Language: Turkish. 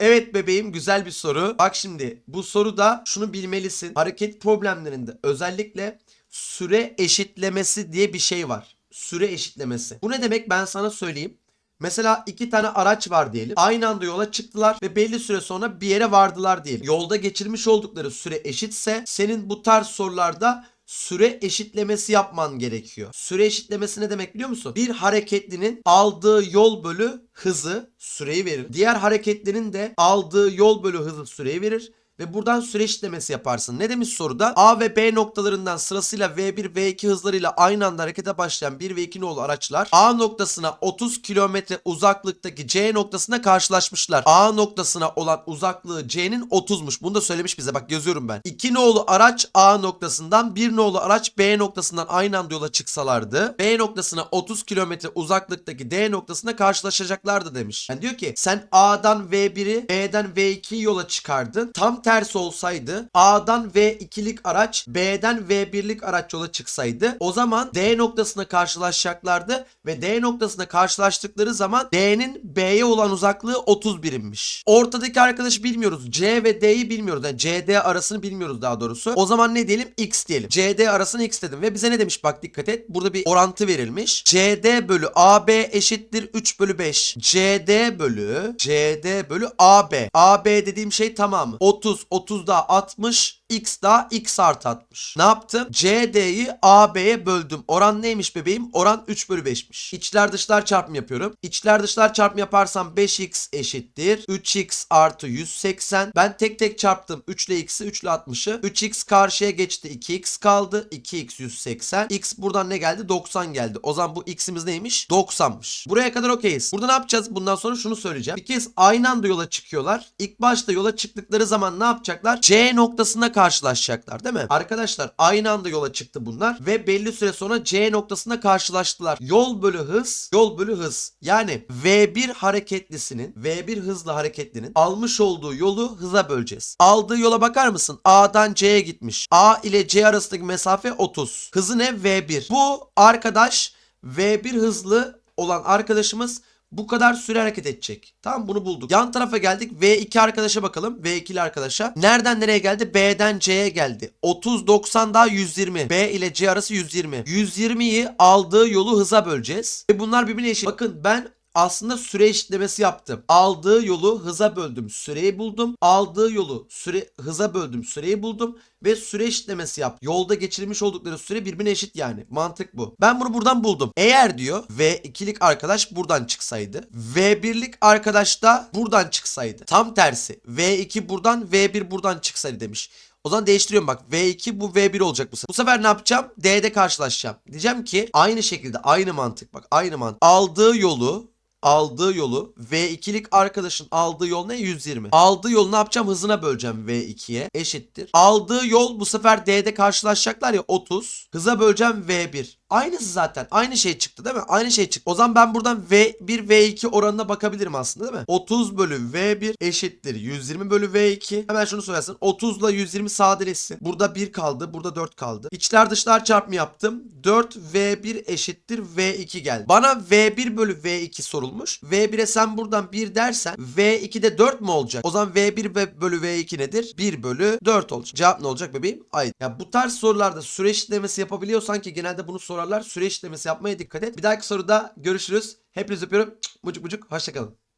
Evet bebeğim güzel bir soru. Bak şimdi bu soruda şunu bilmelisin. Hareket problemlerinde özellikle süre eşitlemesi diye bir şey var. Süre eşitlemesi. Bu ne demek ben sana söyleyeyim. Mesela iki tane araç var diyelim. Aynı anda yola çıktılar ve belli süre sonra bir yere vardılar diyelim. Yolda geçirmiş oldukları süre eşitse senin bu tarz sorularda süre eşitlemesi yapman gerekiyor. Süre eşitlemesi ne demek biliyor musun? Bir hareketlinin aldığı yol bölü hızı süreyi verir. Diğer hareketlinin de aldığı yol bölü hızı süreyi verir. Ve buradan süre eşitlemesi yaparsın. Ne demiş soruda? A ve B noktalarından sırasıyla V1 V2 hızlarıyla aynı anda harekete başlayan 1 ve 2 nolu araçlar A noktasına 30 kilometre uzaklıktaki C noktasına karşılaşmışlar. A noktasına olan uzaklığı C'nin 30'muş. Bunu da söylemiş bize. Bak yazıyorum ben. 2 nolu araç A noktasından 1 nolu araç B noktasından aynı anda yola çıksalardı B noktasına 30 kilometre uzaklıktaki D noktasına karşılaşacaklardı demiş. Yani diyor ki sen A'dan V1'i B'den V2'yi yola çıkardın. Tam tersi olsaydı A'dan V2'lik araç B'den V1'lik araç yola çıksaydı o zaman D noktasına karşılaşacaklardı ve D noktasına karşılaştıkları zaman D'nin B'ye olan uzaklığı 30 birimmiş. Ortadaki arkadaşı bilmiyoruz. C ve D'yi bilmiyoruz. Yani CD arasını bilmiyoruz daha doğrusu. O zaman ne diyelim? X diyelim. CD arasını X dedim ve bize ne demiş? Bak dikkat et. Burada bir orantı verilmiş. CD bölü AB eşittir 3 bölü 5. CD bölü CD bölü AB. AB dediğim şey tamamı. 30, 30 daha 60, X daha X artı 60. Ne yaptım? CD'yi AB'ye böldüm. Oran neymiş bebeğim? Oran 3 bölü 5'miş. İçler dışlar çarpımı yapıyorum. İçler dışlar çarpımı yaparsam 5X eşittir. 3X artı 180. Ben tek tek çarptım. 3 ile X'i 3 ile 60'ı. 3X karşıya geçti. 2X kaldı. 2X 180. X buradan ne geldi? 90 geldi. O zaman bu X'imiz neymiş? 90'mış. Buraya kadar okeyiz. Burada ne yapacağız? Bundan sonra şunu söyleyeceğim. Bir kez aynı anda yola çıkıyorlar. İlk başta yola çıktıkları zaman ne yapacaklar? C noktasında karşılaşacaklar değil mi? Arkadaşlar aynı anda yola çıktı bunlar ve belli süre sonra C noktasında karşılaştılar. Yol bölü hız, yol bölü hız. Yani V1 hareketlisinin, V1 hızlı hareketlinin almış olduğu yolu hıza böleceğiz. Aldığı yola bakar mısın? A'dan C'ye gitmiş. A ile C arasındaki mesafe 30. Hızı ne? V1. Bu arkadaş V1 hızlı olan arkadaşımız bu kadar süre hareket edecek. Tamam bunu bulduk. Yan tarafa geldik. V2 arkadaşa bakalım. V2'li arkadaşa. Nereden nereye geldi? B'den C'ye geldi. 30 90 daha 120. B ile C arası 120. 120'yi aldığı yolu hıza böleceğiz. Ve bunlar birbirine eşit. Bakın ben aslında süre eşitlemesi yaptım. Aldığı yolu hıza böldüm. Süreyi buldum. Aldığı yolu süre hıza böldüm. Süreyi buldum ve süre eşitlemesi yap. Yolda geçirmiş oldukları süre birbirine eşit yani. Mantık bu. Ben bunu buradan buldum. Eğer diyor V2'lik arkadaş buradan çıksaydı. V1'lik arkadaş da buradan çıksaydı. Tam tersi. V2 buradan V1 buradan çıksaydı demiş. O zaman değiştiriyorum bak. V2 bu V1 olacak bu sefer. Bu sefer ne yapacağım? D'de karşılaşacağım. Diyeceğim ki aynı şekilde aynı mantık bak aynı mantık. Aldığı yolu aldığı yolu V2'lik arkadaşın aldığı yol ne? 120. Aldığı yolu ne yapacağım? Hızına böleceğim V2'ye. Eşittir. Aldığı yol bu sefer D'de karşılaşacaklar ya 30. Hıza böleceğim V1. Aynısı zaten. Aynı şey çıktı değil mi? Aynı şey çıktı. O zaman ben buradan V1 V2 oranına bakabilirim aslında değil mi? 30 bölü V1 eşittir 120 bölü V2. Hemen şunu söylesin. 30 ile 120 sadeleşsin. Burada 1 kaldı. Burada 4 kaldı. İçler dışlar çarpımı yaptım. 4 V1 eşittir V2 geldi. Bana V1 bölü V2 sorulmuş. V1'e sen buradan 1 dersen V2'de 4 mü olacak? O zaman V1 ve bölü V2 nedir? 1 bölü 4 olacak. Cevap ne olacak bebeğim? Ay. Ya bu tarz sorularda süre eşitlemesi yapabiliyorsan ki genelde bunu sorarlar. Süre eşitlemesi yapmaya dikkat et. Bir dahaki soruda görüşürüz. Hepinizi öpüyorum. Mucuk mucuk. Hoşçakalın.